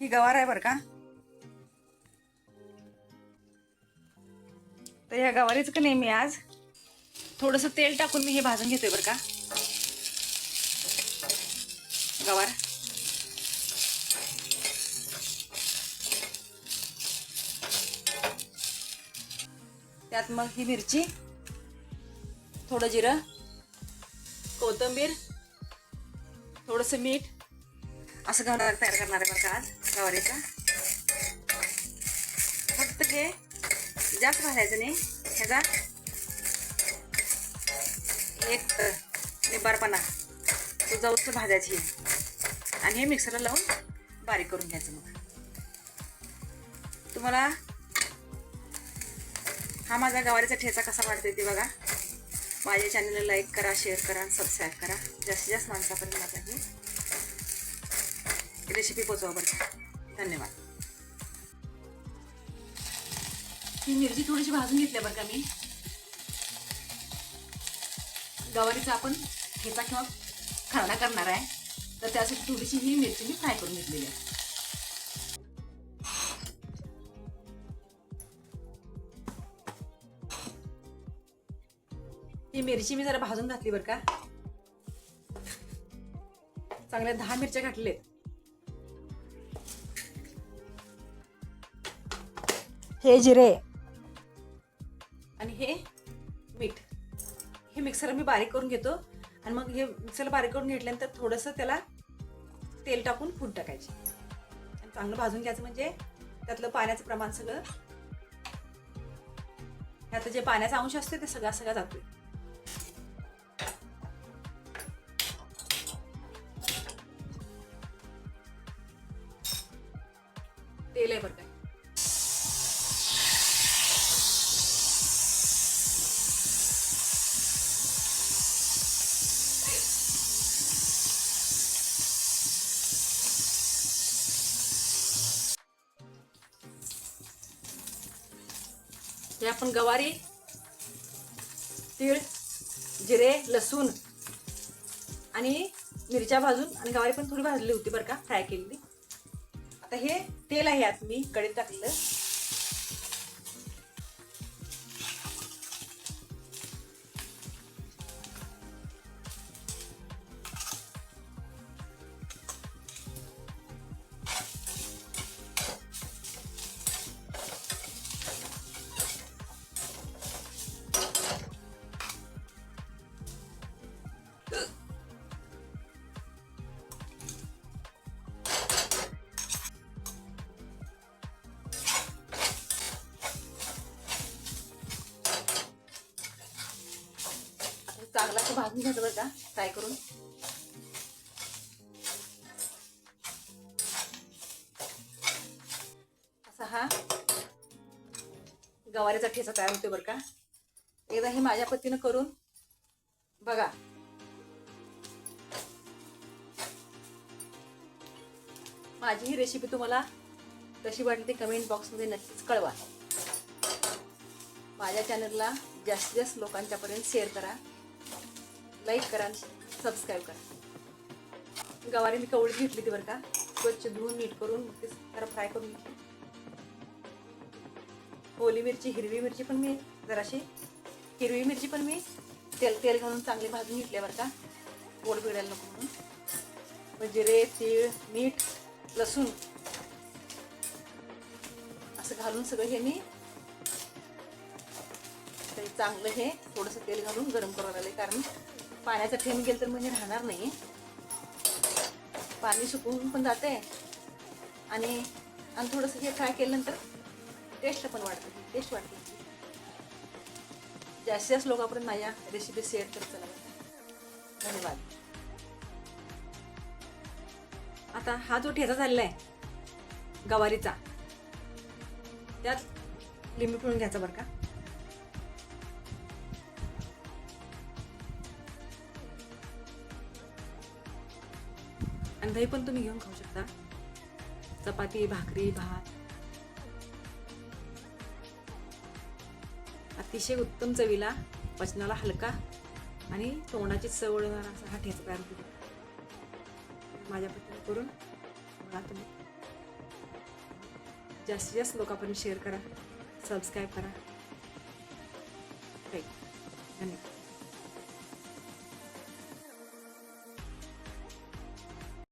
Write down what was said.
ही गवार आहे बरं का? तर ह्या गवारीचं का नाही मी आज? थोडंसं तेल टाकून मी हे भाजून घेतोय बरं का? गवार. त्यात मग ही मिरची थोडं जिरं कोथिंबीर थोडंसं मीठ असं घालून तयार करणार आहे बरं का आज. गवारीचा फक्त हे जास्त भाजायचं नाही. ह्याचा एक निबारपणा तो जाऊच भाजायची आणि हे मिक्सरला लावून बारीक करून घ्यायचं मग. तुम्हाला हा माझा गवारीचा ठेचा कसा वाटतोय ते बघा. माझ्या चॅनलला लाईक करा शेअर करा सबस्क्राईब करा. जास्तीत जास्त माणसापर्यंत माझा ही रेसिपी पोचवा बरं धन्यवाद. ही मिरची थोडीशी भाजून घेतल्या बरं का मी. गवारीचा आपण ठेचा किंवा खरडा करणार आहे. तर त्यासाठी थोडीशी ही मिरची मी फ्राय करून घेतलेली आहे. ही मिरची मी जरा भाजून घातली बरं का. चांगल्या दहा मिरच्या घातलेत. हे जिरे आणि हे मीठ. हे मिक्सर मी बारीक करून घेतो. आणि मग हे मिक्सरला बारीक करून घेतल्यानंतर थोडंसं त्याला तेल टाकून फूट टाकायचे. आणि चांगलं भाजून घ्यायचं म्हणजे त्यातलं पाण्याचं प्रमाण सगळं त्यात जे पाण्याचा अंश असतो ते सगळा सगळा जातोय. तेल आहे बरं हे आपण गवारी तीळ जिरे लसूण आणि मिरच्या भाजून आणि गवारी पण थोडी भाजली होती बरं का फ्राय केलेली. आता हे तेल आहे आत मी कढीत टाकलेलं. चांगला असं भाजून घ्यायचं बरं का. फ्राय करून. असा हा गवारीचा ठेचा तयार होतो बरं का. एकदा हे माझ्या पतीनं करून बघा. माझी ही रेसिपी तुम्हाला कशी वाटली ते कमेंट बॉक्समध्ये नक्कीच कळवा. माझ्या चॅनलला जास्तीत जास्त लोकांच्यापर्यंत शेअर करा. लाईक करा सबस्क्राईब करा. गवारी मी कवळी घेतली ती बरं का? स्वच्छ धुवून नीट करून मग ते जरा फ्राय करून घेतली ओली मिरची हिरवी मिरची पण मी जराशी. हिरवी मिरची पण मी तेल तेल घालून चांगली भाजून घेतली बरं का? गोड बिघडायला नको म्हणून. मग जिरे तीळ मीठ लसूण. असं घालून सगळं हे मी चांगलं हे थोडंसं तेल घालून गरम करावं लागले. कारण पाण्याचा थेंब गेलं तर म्हणजे राहणार नाही. पाणी सुकवून पण जाते. आणि आणि थोडंसं हे फ्राय केल्यानंतर टेस्ट पण वाढते टेस्ट वाढते. जास्तीत जास्त लोकांपर्यंत माझ्या रेसिपी शेअर करत चला. धन्यवाद. आता हा जो ठेचा झालेला आहे गवारीचा त्यात लिंबू पिळून घ्यायचा बरं का? कांदाही पण तुम्ही घेऊन खाऊ शकता. चपाती भाकरी भात. अतिशय उत्तम चवीला पचनाला हलका आणि तोंडाची चव असा हा ठेचा तयार होतो. माझ्या पत्नी करून बघा तुम्ही. जास्तीत जास्त लोकांपर्यंत शेअर करा सबस्क्राईब करा. धन्यवाद.